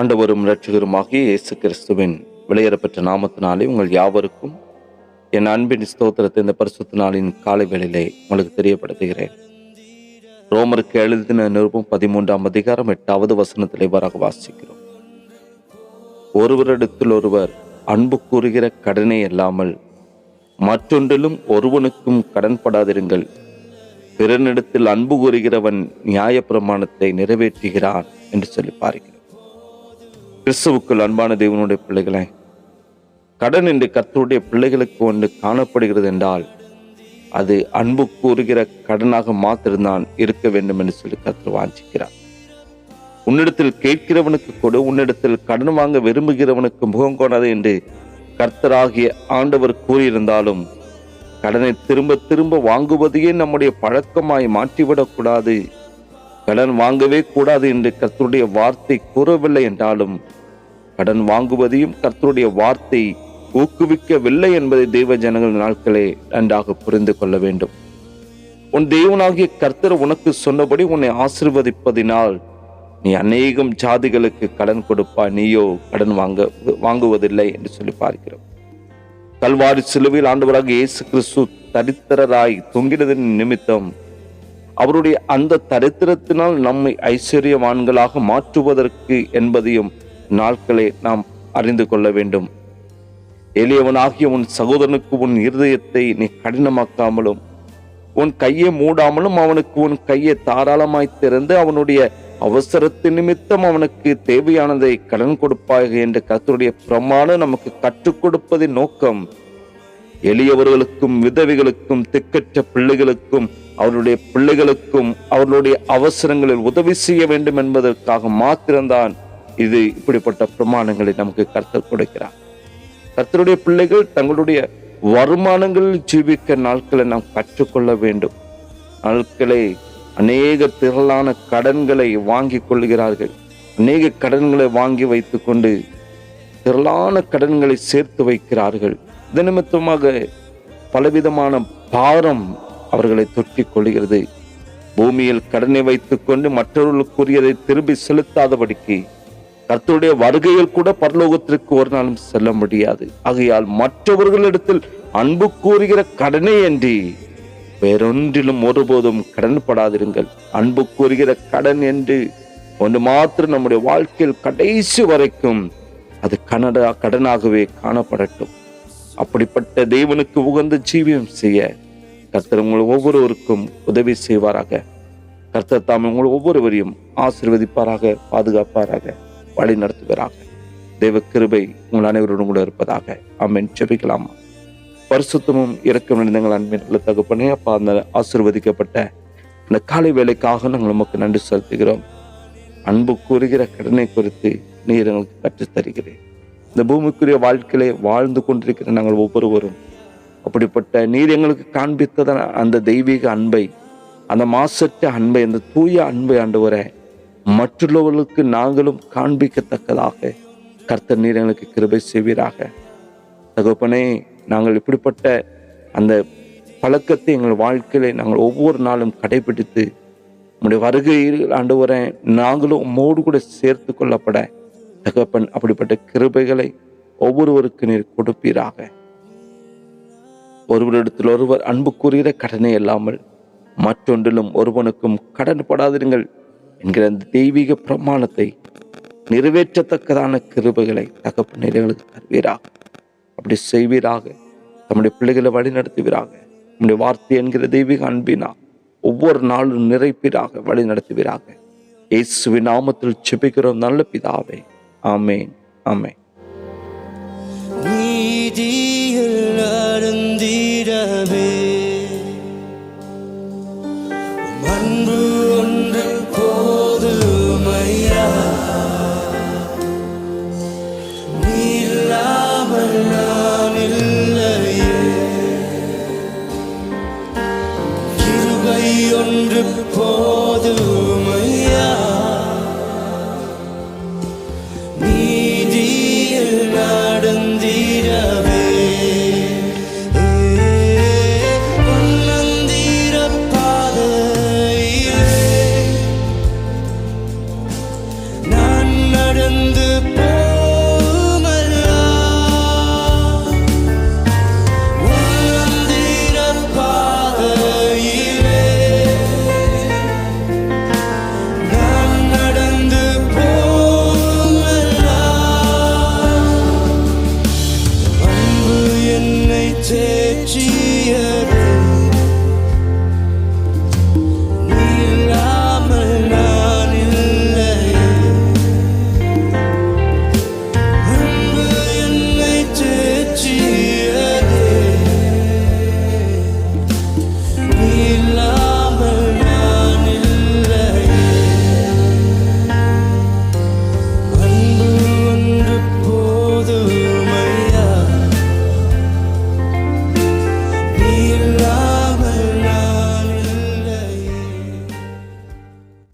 ஆண்டவரும் இரட்சகருமாகிய இயேசு கிறிஸ்துவின் வெளியேறப்பெற்ற நாமத்தினாலே உங்கள் யாவருக்கும் என் அன்பின் ஸ்தோத்திரத்தை இந்த பரிசுத்த நாளின் காலை வேளையிலே உங்களுக்கு தெரியப்படுத்துகிறேன். ரோமருக்கு எழுதின நிருபம் பதிமூன்றாம் அதிகாரம் எட்டாவது வசனத்தில் இவ்வாறாக வாசிக்கிறோம். ஒருவரிடத்தில் ஒருவர் அன்பு கூறுகிற கடனே இல்லாமல் மற்றொன்றிலும் ஒருவனுக்கும் கடன்படாதிருங்கள் பிறனிடத்தில் அன்பு கூறுகிறவன் நியாயப்பிரமாணத்தை நிறைவேற்றுகிறான் என்று சொல்லி பாருங்கள். கிறிஸ்துவுக்குள் அன்பான தேவனுடைய பிள்ளைகளே கடன் என்று கர்த்தருடைய பிள்ளைகளுக்கு ஒன்று காணப்படுகிறது என்றால் அது அன்பு கூறுகிற கடனாக மாத்திருந்தான் இருக்க வேண்டும் என்று சொல்லி கத்தர் வாஞ்சிக்கிறார். உன்னிடத்தில் கேட்கிறவனுக்கு கொடு உன்னிடத்தில் கடன் வாங்க விரும்புகிறவனுக்கு முகம் கொடாது என்று கர்த்தராகிய ஆண்டவர் கூறியிருந்தாலும் கடனை திரும்ப திரும்ப வாங்குவதையே நம்முடைய பழக்கமாய் மாற்றிவிடக்கூடாது. கடன் வாங்கவே கூடாது என்று கர்த்தருடைய வார்த்தை கூறவில்லை என்றாலும் கடன் வாங்குவதையும் கர்த்தருடைய வார்த்தை ஊக்குவிக்கவில்லை என்பதை தெய்வ ஜனங்கள் நாட்களே நன்றாக புரிந்து கொள்ள வேண்டும். உன் தெய்வனாகிய கர்த்தர் உனக்கு சொன்னபடி உன்னை ஆசிர்வதிப்பதினால் நீ அநேகம் ஜாதிகளுக்கு கடன் கொடுப்பா நீயோ கடன் வாங்க வாங்குவதில்லை என்று சொல்லி பார்க்கிறோம். கல்வாரி சிலுவையில் ஆண்டவராக இயேசு கிறிஸ்து தரித்திரராய் தொங்கினதன் நிமித்தம் அவருடைய அந்த தரித்திரத்தினால் நம்மை ஐஸ்வர்யவான்களாக மாற்றுவதற்கு என்பதையும் நாட்களை நாம் அறிந்து கொள்ள வேண்டும். எளியவனாகிய உன் சகோதரனுக்கு உன் இருதயத்தை நீ கடினமாக்காமலும் உன் கையை மூடாமலும் அவனுக்கு உன் கையை தாராளமாய் திறந்து அவனுடைய அவசரத்தின் நிமித்தம் அவனுக்கு தேவையானதை கடன் கொடுப்பாக என்ற கத்தருடைய பிரமாணம் நமக்கு கற்றுக் கொடுப்பதின் நோக்கம். எளியவர்களுக்கும் விதவைகளுக்கும் திக்கற்ற பிள்ளைகளுக்கும் அவருடைய பிள்ளைகளுக்கும் அவர்களுடைய அவசரங்களில் உதவி செய்ய வேண்டும் என்பதற்காக மாத்திரம்தான் இது இப்படிப்பட்ட பிரமாணங்களை நமக்கு கர்த்தர் கொடுக்கிறார். கர்த்தருடைய பிள்ளைகள் தங்களுடைய வருமானங்களில் ஜீவிக்க நாட்களை நாம் கற்றுக்கொள்ள வேண்டும். நாட்களை அநேக திரளான கடன்களை வாங்கி கொள்கிறார்கள். அநேக கடன்களை வாங்கி வைத்துக்கொண்டு திரளான கடன்களை சேர்த்து வைக்கிறார்கள். இது நிமித்தமாக பலவிதமான பாரம் அவர்களை தொட்டி கொள்கிறது. பூமியில் கடனை வைத்துக்கொண்டு மற்றவர்களுக்குரியதை திரும்பி செலுத்தாதபடிக்கு கர்த்தருடைய வருகையில் கூட பரலோகத்திற்கு ஒரு நாளும் செல்ல முடியாது. ஆகையால் மற்றவர்களிடத்தில் அன்பு கூறுகிற கடனே என்று வேறொன்றிலும் ஒருபோதும் கடன்படாதிருங்கள். அன்பு கூறுகிற கடன் என்று ஒன்று மாத்திரம் நம்முடைய வாழ்க்கையில் கடைசி வரைக்கும் அது கனடா கடனாகவே காணப்படட்டும். அப்படிப்பட்ட தேவனுக்கு உகந்த ஜீவியம் செய்ய கர்த்தர் உங்கள் ஒவ்வொருவருக்கும் உதவி செய்வாராக. கர்த்தர் தாம் உங்கள் ஒவ்வொருவரையும் ஆசிர்வதிப்பாராக பாதுகாப்பாராக வழி நடத்துவராக. தெய்வ கிருபை உங்கள் அனைவரோடும் கூட இருப்பதாக. அம்மன் செபிக்கலாமா பரிசுத்தமும் இறக்கம் நினைந்தங்கள் அன்பின் நல்ல தகப்பனே அப்பா அந்த ஆசிர்வதிக்கப்பட்ட இந்த காலை வேலைக்காக நாங்கள் நமக்கு நன்றி செலுத்துகிறோம். அன்பு கூறுகிற கடனை குறித்து நீர் எங்களுக்கு கற்றுத் தருகிறேன் இந்த பூமிக்குரிய வாழ்க்கையிலே வாழ்ந்து கொண்டிருக்கிற நாங்கள் ஒவ்வொருவரும் அப்படிப்பட்ட நீர் எங்களுக்கு காண்பித்ததான அந்த தெய்வீக அன்பை அந்த மாசற்ற அன்பை அந்த தூய அன்பை ஆண்டவர மற்றுள்ளவர்களுக்கு நாங்களும் காண்பிக்கத்தக்கதாக கர்த்தர் நீர் எங்களுக்கு கிருபை செய்வீராக. தகப்பனே நாங்கள் இப்படிப்பட்ட அந்த பழக்கத்தை எங்கள் வாழ்க்கையில நாங்கள் ஒவ்வொரு நாளும் கடைபிடித்து நம்முடைய வருகையில் ஆண்டவரை நாங்களும் உம்மோடு கூட சேர்த்து கொள்ளப்பட தகப்பன் அப்படிப்பட்ட கிருபைகளை ஒவ்வொருவருக்கு நீர் கொடுப்பீராக. ஒருவரிடத்தில் ஒருவர் அன்பு கூறுகிற கடனே இல்லாமல் மற்றொன்றிலும் ஒருவனுக்கும் கடன் படாதிருங்கள் என்கிற அந்த தெய்வீக பிரமாணத்தை நிறைவேற்றத்தக்கதான கிருபைகளை தகப்பன் எங்களுக்கு தருவீராக. அப்படி செய்வீராக. நம்முடைய பிள்ளைகளை வழி நடத்துவீராக நம்முடைய வார்த்தை என்கிற தெய்வீக அன்பினா ஒவ்வொரு நாளும் நிறைப்பீராக வழி நடத்துவீராக இயேசுவின் நாமத்தில் செபிக்கிறோம் நல்ல பிதாவே. ஆமேன் ஆமேன். நீதியில் she